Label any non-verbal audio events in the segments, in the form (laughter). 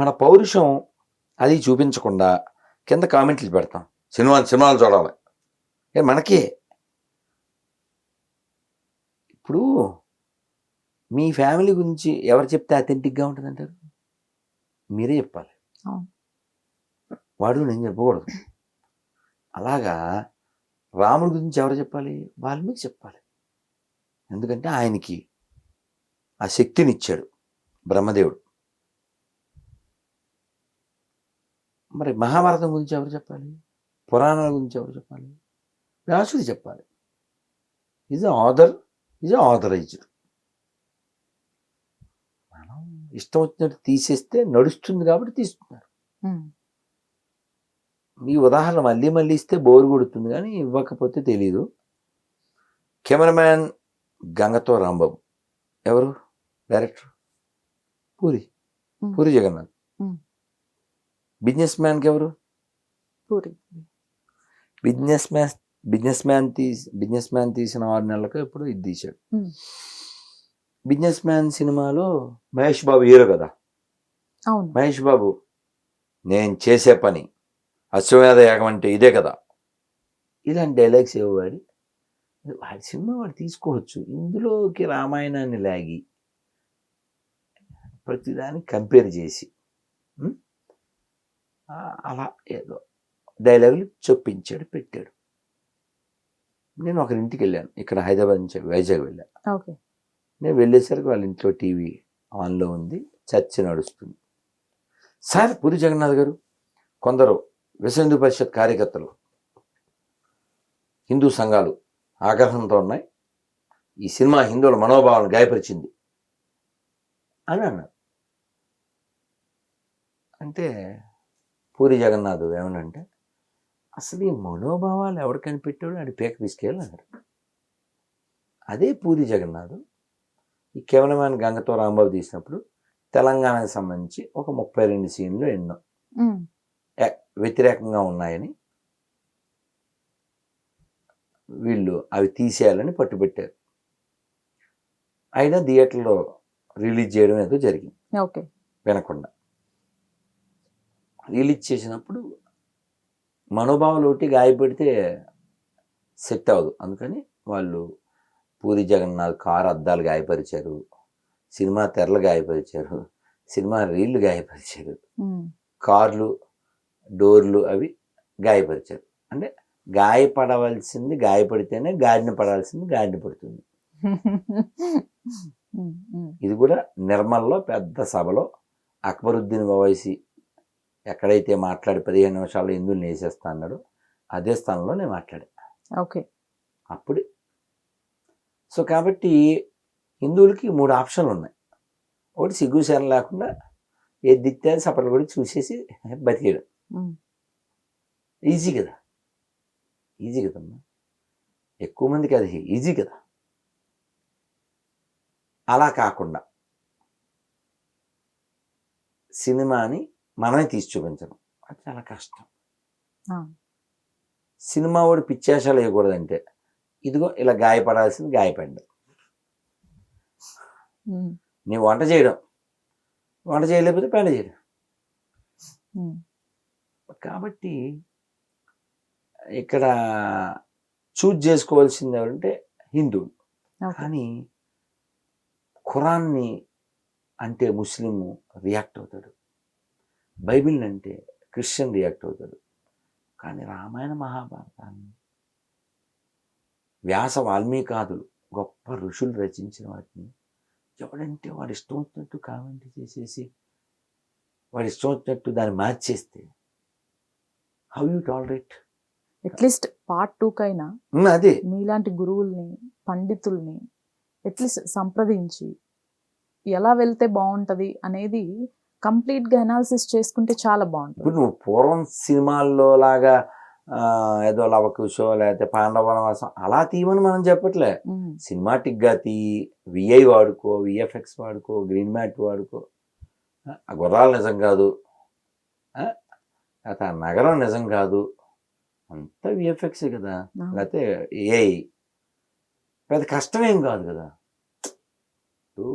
మన పౌరుషం అది చూపించకుండా కింద కామెంట్లు పెడతాం. సినిమా సినిమాలు చూడాలి. ఏ మనకే. ఇప్పుడు మీ ఫ్యామిలీ గురించి ఎవరు చెప్తే అథెంటిక్గా ఉంటుంది అంటారు మీరే చెప్పాలి. వాడు నేను చెప్పకూడదు. అలాగా రాముడి గురించి ఎవరు చెప్పాలి? వాల్మీకి చెప్పాలి. ఎందుకంటే ఆయనకి ఆ శక్తిని ఇచ్చాడు బ్రహ్మదేవుడు. మరి మహాభారతం గురించి ఎవరు చెప్పాలి? పురాణాల గురించి ఎవరు చెప్పాలి? వ్యాసుడు చెప్పాలి. ఈజ్ ఆథర్ ఈజ్ ఆథరైజ్డ్ మనం ఇష్టం వచ్చినట్టు తీసేస్తే నడుస్తుంది కాబట్టి తీస్తున్నారు. ఉమ్, మీ ఉదాహరణ మళ్ళీ మళ్ళీ ఇస్తే బోరు కొడుతుంది కానీ ఇవ్వకపోతే తెలీదు. కెమెరామ్యాన్ గంగతో రాంబాబు. ఎవరు? Director? Puri. Um, Puri Jagannadh. Hmm. Business మ్యాన్కి ఎవరు? Puri. Businessman businessman తీసి బిజినెస్ మ్యాన్ తీసిన ఆరు నెలలకు ఇప్పుడు ఇది తీశాడు. బిజినెస్ మ్యాన్ సినిమాలో మహేష్ బాబు హీరో కదా? అవును. మహేష్ బాబు నేను చేసే పని అశ్వమేధ యాగం అంటే ఇదే కదా? ఇలాంటి డైలాగ్స్ ఇవ్వవాడి వాడి సినిమా వాడు తీసుకోవచ్చు. ఇందులోకి రామాయణాన్ని లాగి ప్రతిదాన్ని కంపేర్ చేసి అలా ఏదో డైలాగులు చొప్పించాడు పెట్టాడు. నేను ఒకరి ఇంటికి వెళ్ళాను. ఇక్కడ హైదరాబాద్ నుంచి వైజాగ్ వెళ్ళాను ఓకే. నేను వెళ్ళేసరికి వాళ్ళ ఇంట్లో టీవీ ఆన్లో ఉంది. చర్చ నడుస్తుంది. సార్ పూరి జగన్నాథ్ గారు కొందరు విశ్వ పరిషత్ కార్యకర్తలు హిందూ సంఘాలు ఆగ్రహంతో ఉన్నాయి. ఈ సినిమా హిందువుల మనోభావాలను గాయపరిచింది అని అన్నారు. అంటే పూరి జగన్నాథ్ ఏమనంటే అసలు ఈ మనోభావాలు ఎవడు కనిపెట్టాడు అది పేక అన్నారు. అదే పూరి జగన్నాథ్ ఈ కెమెరామ్యాన్ గంగతో రాంబాబు తీసినప్పుడు తెలంగాణకు సంబంధించి ఒక ముప్పై రెండు సీన్లు ఎన్నో వ్యతిరేకంగా ఉన్నాయని వీళ్ళు అవి తీసేయాలని పట్టుబట్టారు. అయినా థియేటర్లో రిలీజ్ చేయడం ఏదో జరిగింది. ఓకే. వినకుండా. రిలీజ్ చేసినప్పుడు మనోభావాలు ఒకటి గాయపడితే సెట్ అవ్వదు. అందుకని వాళ్ళు పూరి జగన్నాథ్ కారు అద్దాలు గాయపరిచారు సినిమా తెరలు గాయపరిచారు సినిమా రీళ్ళు గాయపరిచారు కార్లు డోర్లు అవి గాయపరిచారు. అంటే గాయపడవలసింది గాయపడితేనే గాడిన పడాల్సింది గాడిన పడుతుంది. (laughs) ఇది కూడా నిర్మల్లో పెద్ద సభలో అక్బరుద్దీన్ ఓవైసీ ఎక్కడైతే మాట్లాడి పదిహేను నిమిషాల్లో హిందువులు వేసేస్తా అన్నాడో అదే స్థానంలో నేను మాట్లాడా. ఓకే. అప్పుడే. సో కాబట్టి హిందువులకి మూడు ఆప్షన్లు ఉన్నాయి. ఒకటి సిగ్గు శరం లేకుండా ఏది దిత్తే సపట్లు కూడా చూసేసి బతికేయడం. ఈజీ కదా. ఈజీ కదమ్మా. ఎక్కువ మందికి అది ఈజీ కదా. అలా కాకుండా. సినిమాని మనమే తీసి చూపించడం. అది చాలా కష్టం. సినిమా వాడు పిచ్చేషాలు వేయకూడదంటే ఇదిగో ఇలా గాయపడాల్సింది గాయపడ్డా నీ వంట చేయడం. వంట చేయలేకపోతే పెండ చేయడం. కాబట్టి ఇక్కడ చూజ్ చేసుకోవాల్సింది ఎవరంటే హిందువులు. కానీ ఖురాన్ని అంటే ముస్లిం రియాక్ట్ అవుతాడు. బైబిల్ అంటే క్రిస్టియన్ రియాక్ట్ అవుతాడు. కానీ రామాయణ మహాభారతాన్ని వ్యాస వాల్మీకాదులు గొప్ప ఋషులు రచించిన వాటిని ఎవడంటే వాడు ఇష్టం వచ్చినట్టు కామెంట్ చేసేసి వాడు ఇష్టం వచ్చినట్టు దాన్ని మార్చేస్తే how you tolerate? At least part two కైనా అదే. మీలాంటి గురువుల్ని పండితుల్ని అట్లీస్ట్ సంప్రదించి ఎలా వెళ్తే బాగుంటది అనేది కంప్లీట్గా అనాలిసిస్ చేసుకుంటే చాలా ఇప్పుడు బాగుంటుంది నువ్వు పూర్వం సినిమాల్లో లాగా ఏదో లవకుశో లేకపోతే పాండవ వనవాసం అలా తీయమని మనం చెప్పట్లే. ఉమ్, సినిమాటిక్గా తీ విఐ వాడుకో విఎఫ్ఎక్స్ వాడుకో గ్రీన్ మ్యాట్ వాడుకో. ఆ, గుర్రాలు నిజం కాదు. లేకపోతే ఆ నగరం నిజం కాదు. అంతా విఎఫ్ఎక్స్ కదా. లేకపోతే ఏఐ పెద్ద కష్టమేం కాదు కదా. ఇప్పుడు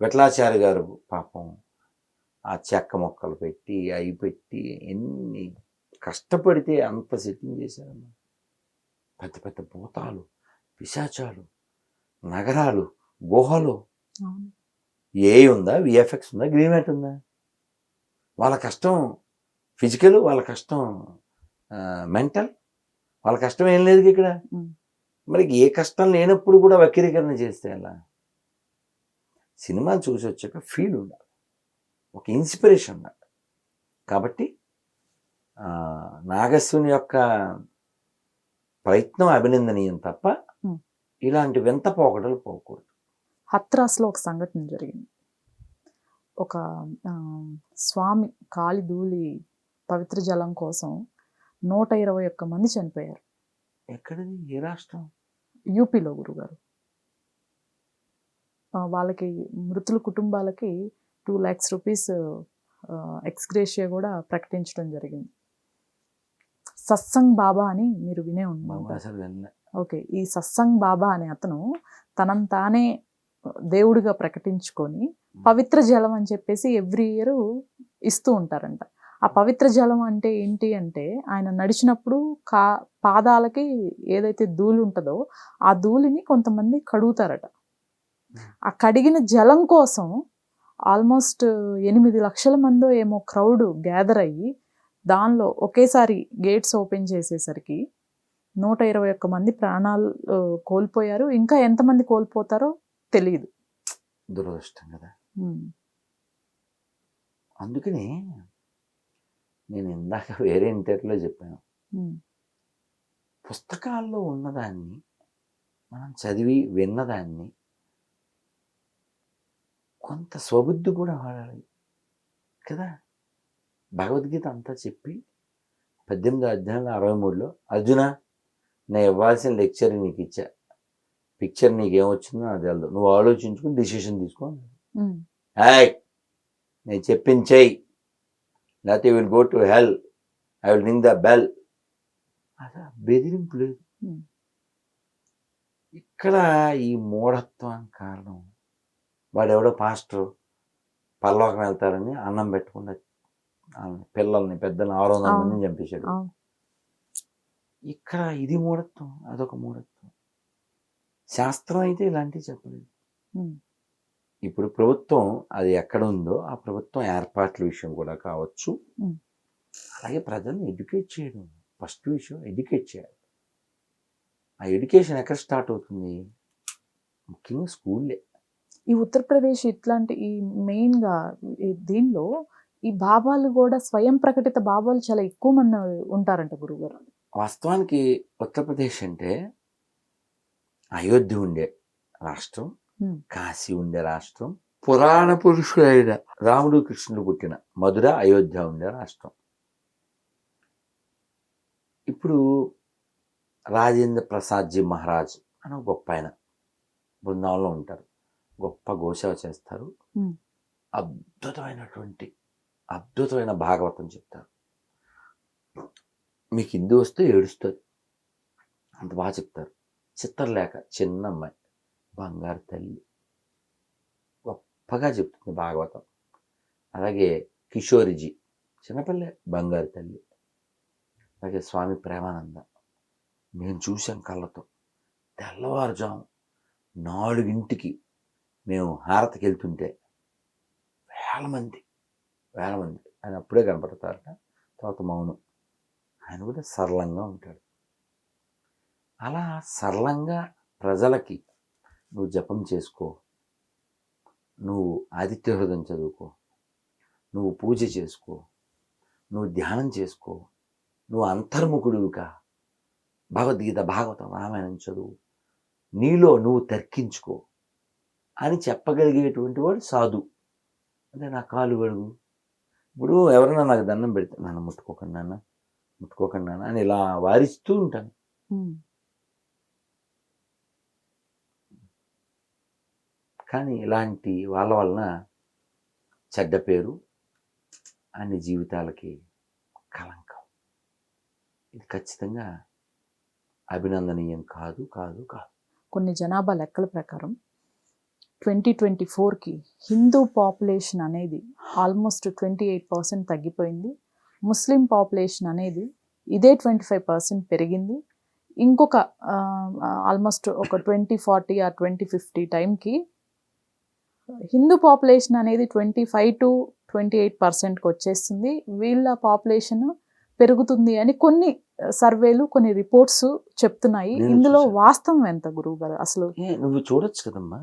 విఠలాచారి గారు పాపం. ఆ చెక్క మొక్కలు పెట్టి అవి పెట్టి ఎన్ని కష్టపడితే అంత సెట్టింగ్ చేశారమ్మా. పెద్ద పెద్ద భూతాలు పిశాచాలు నగరాలు గుహలు. ఏ ఉందా? విఎఫ్ఎక్స్ ఉందా? గ్రీన్ మ్యాట్ ఉందా? వాళ్ళ కష్టం ఫిజికల్ వాళ్ళ కష్టం మెంటల్. వాళ్ళ కష్టం ఏం లేదు ఇక్కడ. మరి ఏ కష్టం లేనప్పుడు కూడా వక్రీకరణ చేస్తే ఎలా? సినిమా చూసి వచ్చాక ఫీల్ ఉండాలి. ఒక ఇన్స్పిరేషన్ ఉండాలి కాబట్టి నాగస్సుని యొక్క ప్రయత్నం అభినందనీయం తప్ప. ఇలాంటి వింత పోకడలు పోకూడదు. హత్రాస్లో ఒక సంఘటన జరిగింది. ఒక స్వామి కాలి ధూళి పవిత్ర జలం కోసం నూట ఇరవై ఒక్క మంది చనిపోయారు. ఎక్కడిది? ఏ రాష్ట్రం? యూపీలో గురుగారు. వాళ్ళకి మృతుల కుటుంబాలకి టూ ల్యాక్స్ రూపీస్ ఎక్స్గ్రేషియా కూడా ప్రకటించడం జరిగింది. సత్సంగ్ బాబా అని మీరు వినే వెళ్ళలే. ఓకే ఈ సత్సంగ్ బాబా అనే అతను తనను తానే దేవుడిగా ప్రకటించుకొని పవిత్ర జలం అని చెప్పేసి ఎవ్రీ ఇయర్ ఇస్తూ ఉంటారంట. ఆ పవిత్ర జలం అంటే ఏంటి అంటే ఆయన నడిచినప్పుడు కా పాదాలకి ఏదైతే ధూళి ఉంటుందో ఆ ధూళిని కొంతమంది కడుగుతారట. ఆ కడిగిన జలం కోసం ఆల్మోస్ట్ ఎనిమిది లక్షల మందో ఏమో క్రౌడ్ గ్యాదర్ అయ్యి దానిలో ఒకేసారి గేట్స్ ఓపెన్ చేసేసరికి నూట ఇరవై ఒక్క మంది ప్రాణాలు కోల్పోయారు. ఇంకా ఎంతమంది కోల్పోతారో తెలియదు దురదృష్టం కదా. అందుకని నేను ఇందాక వేరే ఇంటర్వ్యూలో చెప్పాను. పుస్తకాల్లో ఉన్నదాన్ని మనం చదివి విన్నదాన్ని కొంత స్వబుద్ధి కూడా వాడాలి. కదా? భగవద్గీత అంతా చెప్పి పద్దెనిమిది అధ్యాయంలో అరవై మూడులో అర్జున నేను ఇవ్వాల్సిన లెక్చర్ నీకు ఇచ్చా. పిక్చర్ నీకేమొచ్చిందో నాకు తెలియదు నువ్వు ఆలోచించుకుని డిసిషన్ తీసుకో. హాయ్ నేను చెప్పించేయి లేకపోతే will go to hell. I will ring the bell. అదా బెదిరింపు లేదు. ఇక్కడ ఈ మూఢత్వానికి కారణం వాడెవడో పాస్టర్ పరలోకం వెళ్తారని అన్నం పెట్టకుండా వాళ్ళని పిల్లల్ని పెద్దల్ని ఆరు వందల. మందిని చంపేశాడు. ఇక్కడ ఇది మూఢత్వం అదొక మూఢత్వం. శాస్త్రం అయితే ఇలాంటివి చెప్పలేదు. ఇప్పుడు ప్రభుత్వం అది ఎక్కడ ఉందో ఆ ప్రభుత్వం ఏర్పాట్ల విషయం కూడా కావచ్చు. అలాగే ప్రజల్ని ఎడ్యుకేట్ చేయడం. ఫస్ట్ విషయం ఎడ్యుకేట్ చేయాలి. ఆ ఎడ్యుకేషన్ ఎక్కడ స్టార్ట్ అవుతుంది? ముఖ్యంగా స్కూల్లే ఈ ఉత్తరప్రదేశ్ ఇట్లాంటి ఈ మెయిన్గా ఈ దీనిలో ఈ బాబాలు కూడా స్వయం ప్రకటిత బాబాలు చాలా ఎక్కువ మంది ఉంటారంట గురుగారు వాస్తవానికి ఉత్తరప్రదేశ్ అంటే అయోధ్య ఉండే రాష్ట్రం. కాశీ ఉండే రాష్ట్రం పురాణ పురుషుడైన రాముడు కృష్ణుడు పుట్టిన మధుర అయోధ్య ఉండే రాష్ట్రం. ఇప్పుడు రాజేంద్ర ప్రసాద్ జీ మహారాజ్ అని ఒక గొప్ప ఆయన బృందావనంలో ఉంటారు. గొప్ప గోసేవ చేస్తారు. అద్భుతమైనటువంటి అద్భుతమైన భాగవతం చెప్తారు. మీకు హిందీ వస్తే ఏడుస్తుంది. అంత బాగా చెప్తారు. చిత్రలేఖ చిన్న అమ్మాయి బంగారు తల్లి. గొప్పగా చెప్తుంది భాగవతం. అలాగే కిషోరిజీ చిన్నపిల్లే బంగారు తల్లి. అలాగే స్వామి ప్రేమానంద. మేము చూసాం కళ్ళతో. తెల్లవారుజాము నాలుగింటికి మేము హారతికి వెళ్తుంటే వేల మంది వేల మంది. ఆయన అప్పుడే కనపడతారట. తర్వాత మౌనం. ఆయన కూడా సరళంగా ఉంటాడు. అలా సరళంగా ప్రజలకి నువ్వు జపం చేసుకో. నువ్వు ఆదిత్య హృదయం చదువుకో. నువ్వు పూజ చేసుకో. నువ్వు ధ్యానం చేసుకో. నువ్వు అంతర్ముఖుడుగా భగవద్గీత భాగవతం రామాయణం చదువు. నీలో నువ్వు తర్కించుకో. అని చెప్పగలిగేటువంటి వాడు సాధు. అంటే నా కాలు గడుగు. ఇప్పుడు ఎవరైనా నాకు దండం పెడితే నన్ను ముట్టుకోకండి నాన్న ముట్టుకోకండి నాన్న అని ఇలా వారిస్తూ ఉంటాను. కానీ ఇలాంటి వాళ్ళ వలన చెడ్డ పేరు అన్ని జీవితాలకి కలంకం ఇది ఖచ్చితంగా అభినందనీయం కాదు కాదు కాదు. కొన్ని జనాభా లెక్కల ప్రకారం ట్వంటీ ట్వంటీ ఫోర్కి హిందూ పాపులేషన్ అనేది ఆల్మోస్ట్ ట్వంటీ ఎయిట్ పర్సెంట్ తగ్గిపోయింది. ముస్లిం పాపులేషన్ అనేది ఇదే ట్వంటీ ఫైవ్ పర్సెంట్ పెరిగింది. ఇంకొక ఆల్మోస్ట్ ఒక ట్వంటీ ఫార్టీ ఆ ట్వంటీ ఫిఫ్టీ టైంకి హిందూ పాపులేషన్ అనేది twenty five to twenty eight పర్సెంట్కి వచ్చేస్తుంది. వీళ్ళ పాపులేషన్ పెరుగుతుంది అని కొన్ని సర్వేలు కొన్ని రిపోర్ట్స్ చెప్తున్నాయి. నేను ఇందులో. వాస్తవం ఎంత గురువు గారు అసలు నువ్వు చూడొచ్చు కదమ్మా.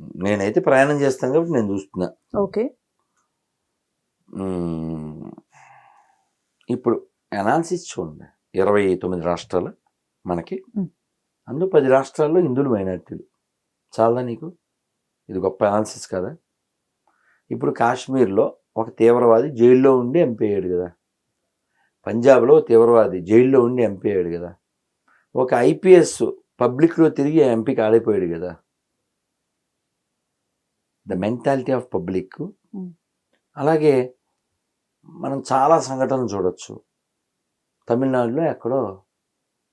నేనైతే ప్రయాణం చేస్తాను కాబట్టి నేను చూస్తున్నా. ఓకే. ఇప్పుడు అనాలిసిస్ చూడండి. ఇరవై తొమ్మిది రాష్ట్రాలు మనకి. అందులో పది రాష్ట్రాల్లో హిందువులు మైనార్టీలు. చాలదా నీకు? ఇది గొప్ప అనాలిసిస్ కదా. ఇప్పుడు కాశ్మీర్లో ఒక తీవ్రవాది జైల్లో ఉండి ఎంపీ అయ్యాడు కదా. పంజాబ్లో తీవ్రవాది జైల్లో ఉండి ఎంపీ అయ్యాడు కదా. ఒక ఐపీఎస్ పబ్లిక్లో తిరిగి ఎంపీ కాలిపోయాడు కదా. The mentality of public. మ్మ్. అలాగే మనం చాలా సంఘటనలు చూడొచ్చు. తమిళనాడులో ఎక్కడో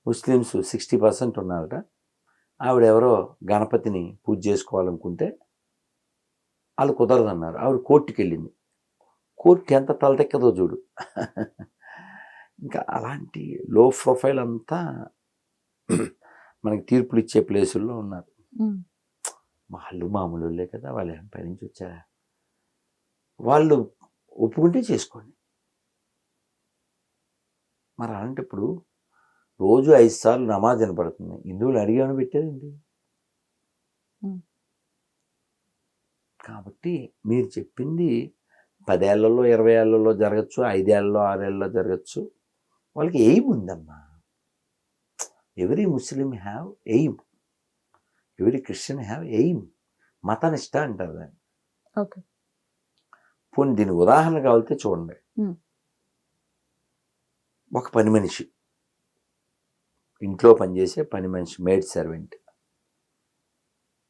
ముస్లిమ్స్ సిక్స్టీ పర్సెంట్ ఉన్నారట. ఆవిడెవరో గణపతిని పూజ చేసుకోవాలనుకుంటే వాళ్ళు కుదరదన్నారు. ఆవిడ కోర్టుకి వెళ్ళింది కోర్టు ఎంత తలతెక్కదో చూడు. ఇంకా అలాంటి లో ప్రొఫైల్ అంతా మనకి తీర్పులు ఇచ్చే ప్లేసుల్లో ఉన్నారు. ఉమ్, వాళ్ళు మామూలు వాళ్ళే కదా వాళ్ళు ఏం పైనుంచి వచ్చారా? వాళ్ళు ఒప్పుకుంటే చేసుకోండి. మరి అలాంటప్పుడు రోజు ఐదు సార్లు నమాజ్ వినపడుతుంది. హిందువులు అడిగామని పెట్టారండి. కాబట్టి మీరు చెప్పింది పదేళ్ళలో ఇరవై ఏళ్ళలో జరగచ్చు ఐదేళ్ళలో ఆరేళ్ళలో జరగచ్చు. వాళ్ళకి ఎయిమ్ ఉందమ్మా. Every Muslim have aim. Every Christian have aim మతనిష్ట అంటారు దాన్ని. ఓకే. పోనీ దీనికి ఉదాహరణ కావాలితే చూడండి. ఒక పని మనిషి ఇంట్లో పనిచేసే పని మనిషి మేడ్ సర్వెంట్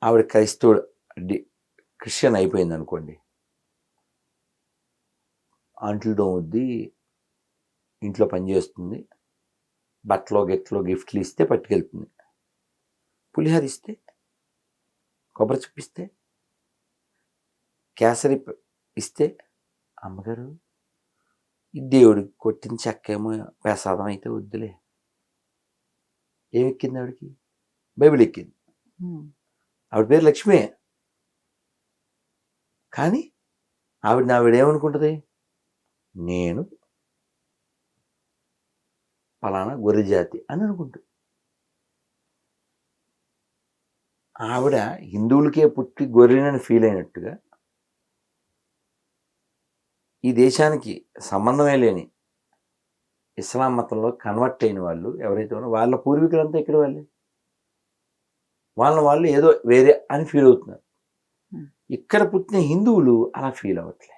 ఆవిడ క్రైస్తవుడు డి క్రిస్టియన్ అయిపోయింది అనుకోండి. అంట్లు తోముద్ది ఇంట్లో పని చేస్తుంది బట్టలో గిట్లో గిఫ్ట్లు ఇస్తే పట్టుకెళ్తుంది. పులిహోర ఇస్తే కొబ్బరి చూపిస్తే కేసరి ఇస్తే అమ్మగారు దేవుడికి కొట్టిన చెక్క ఏమో ప్రసాదం అయితే వద్దులే. ఏం ఎక్కింది ఆవిడకి? బైబిల్ ఎక్కింది. ఆవిడ పేరు లక్ష్మి. కానీ ఆవిడ ఏమనుకుంటుంది? నేను పలానా గొర్రె జాతి అని అనుకుంటుంది. ఆవిడ హిందువులకే పుట్టి గొర్రెనని ఫీల్ అయినట్టుగా ఈ దేశానికి సంబంధమే లేని ఇస్లాం మతంలో కన్వర్ట్ అయిన వాళ్ళు ఎవరైతే ఉన్నారో వాళ్ళ పూర్వీకులంతా ఇక్కడ వాళ్ళే. వాళ్ళ వాళ్ళు ఏదో వేరే అని ఫీల్ అవుతున్నారు. ఇక్కడ పుట్టిన హిందువులు అలా ఫీల్ అవ్వట్లే.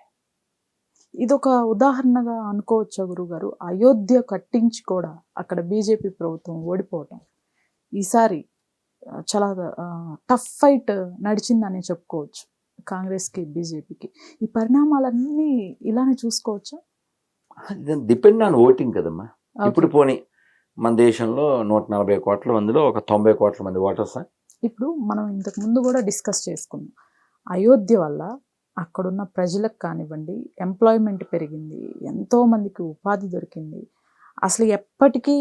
ఇదొక ఉదాహరణగా అనుకోవచ్చా గురుగారు? అయోధ్య కట్టించి కూడా అక్కడ బీజేపీ ప్రభుత్వం ఓడిపోవటం. ఈసారి చాలా టఫ్ ఫైట్ నడిచిందని చెప్పుకోవచ్చు కాంగ్రెస్కి బీజేపీకి. ఈ పరిణామాలన్నీ ఇలానే చూసుకోవచ్చా? డిపెండ్ ఆన్ ఓటింగ్ కదమ్మా. ఇప్పుడు పోనీ మన దేశంలో నూట నలభై కోట్ల మందిలో ఒక తొంభై కోట్ల మంది ఓటర్స్ ఇప్పుడు మనం ఇంతకు ముందు కూడా డిస్కస్ చేసుకున్నాం. అయోధ్య వల్ల అక్కడున్న ప్రజలకు కానివ్వండి ఎంప్లాయ్మెంట్ పెరిగింది ఎంతో మందికి ఉపాధి దొరికింది. అసలు ఎప్పటికీ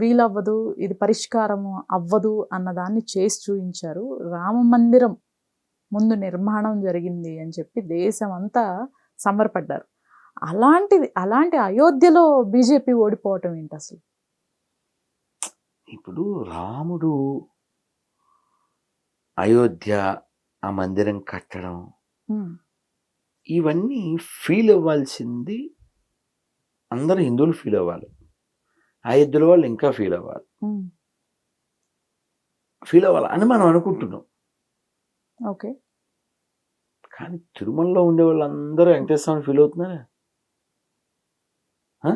వీలవ్వదు ఇది పరిష్కారం అవ్వదు అన్నదాన్ని చేసి చూపించారు. రామ మందిరం ముందు నిర్మాణం జరిగింది అని చెప్పి దేశం అంతా సంబరపడ్డారు. అలాంటిది అలాంటి అయోధ్యలో బీజేపీ ఓడిపోవటం ఏంటి అసలు? ఇప్పుడు రాముడు అయోధ్య ఆ మందిరం కట్టడం ఇవన్నీ ఫీల్ అవ్వాల్సింది అందరూ హిందువులు ఫీల్ అవ్వాలి. అయోధ్యలో వాళ్ళు ఇంకా ఫీల్ అవ్వాలి. ఫీల్ అవ్వాలి అని మనం అనుకుంటున్నాం. ఓకే కానీ తిరుమలలో ఉండే వాళ్ళందరూ వెంకటేశ్వర ఫీల్ అవుతున్నారా? ఆ?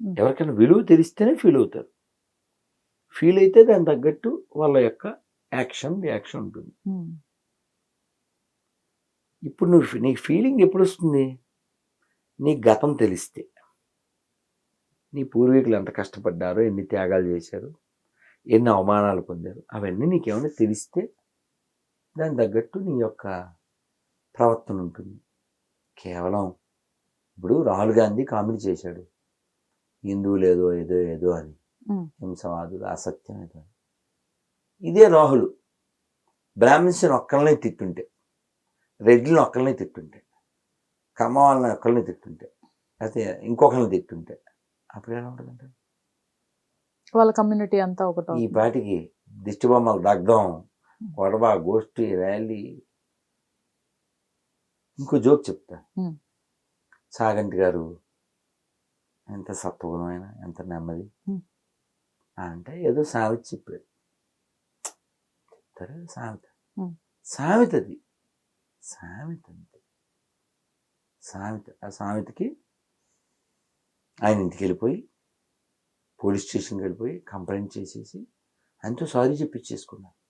Hmm. ఎవరికైనా విలువ తెలిస్తేనే ఫీల్ అవుతారు. ఫీల్ అయితే దాని తగ్గట్టు వాళ్ళ యొక్క యాక్షన్ రియాక్షన్ ఉంటుంది. ఉమ్, ఇప్పుడు నువ్వు నీకు ఫీలింగ్ ఎప్పుడు వస్తుంది? నీ గతం తెలిస్తే. నీ పూర్వీకులు ఎంత కష్టపడ్డారో ఎన్ని త్యాగాలు చేశారు ఎన్ని అవమానాలు పొందారు అవన్నీ నీకేమైనా తెలిస్తే దానికి తగ్గట్టు నీ యొక్క ప్రవర్తన ఉంటుంది కేవలం ఇప్పుడు రాహుల్ గాంధీ కామెడీ చేశాడు హిందువులు ఏదో ఏదో ఏదో అని. హింసవాదులు అసత్యం ఏదో అని. ఇదే రాహుల్ బ్రాహ్మిన్స్ ఒక్కళ్ళనే తిట్టుంటే రెడ్లను ఒక్కళ్ళనే తిట్టుంటే కమ్మ వాళ్ళని ఒక్కళ్ళని తిట్టుంటే అయితే ఇంకొకరిని తిట్టుంటే అప్పుడు ఎలా ఉంటుందంటే? వాళ్ళ కమ్యూనిటీ అంతా ఒకటి ఈ పాటికి దిష్టి బొమ్మలు దగ్ధం గొడవ గోష్ఠి ర్యాలీ ఇంకో జోక్ చెప్తా. సాగంటి గారు ఎంత సత్వగుణమైన ఎంత నెమ్మది. అంటే ఏదో సామెత చెప్పాడు చెప్తారా సామెత. సామెత అది సామెత అంతే. సామెత ఆ సామెతకి ఆయన ఇంటికి వెళ్ళిపోయి పోలీస్ స్టేషన్కి వెళ్ళిపోయి కంప్లైంట్ చేసేసి ఆయనతో సారీ చెప్పించేసుకున్నారు.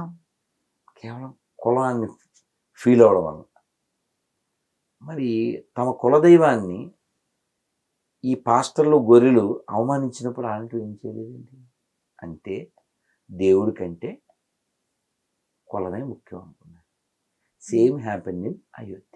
అవును. కేవలం కులాన్ని ఫీల్ అవడం వల్ల. మరి తమ కులదైవాన్ని ఈ పాస్టర్లు గొర్రెలు అవమానించినప్పుడు అలాంటి ఏం చేయలేదండి? అంటే దేవుడి కంటే కులమే ముఖ్యం అనుకున్నారు. Same happen in Ayodhya.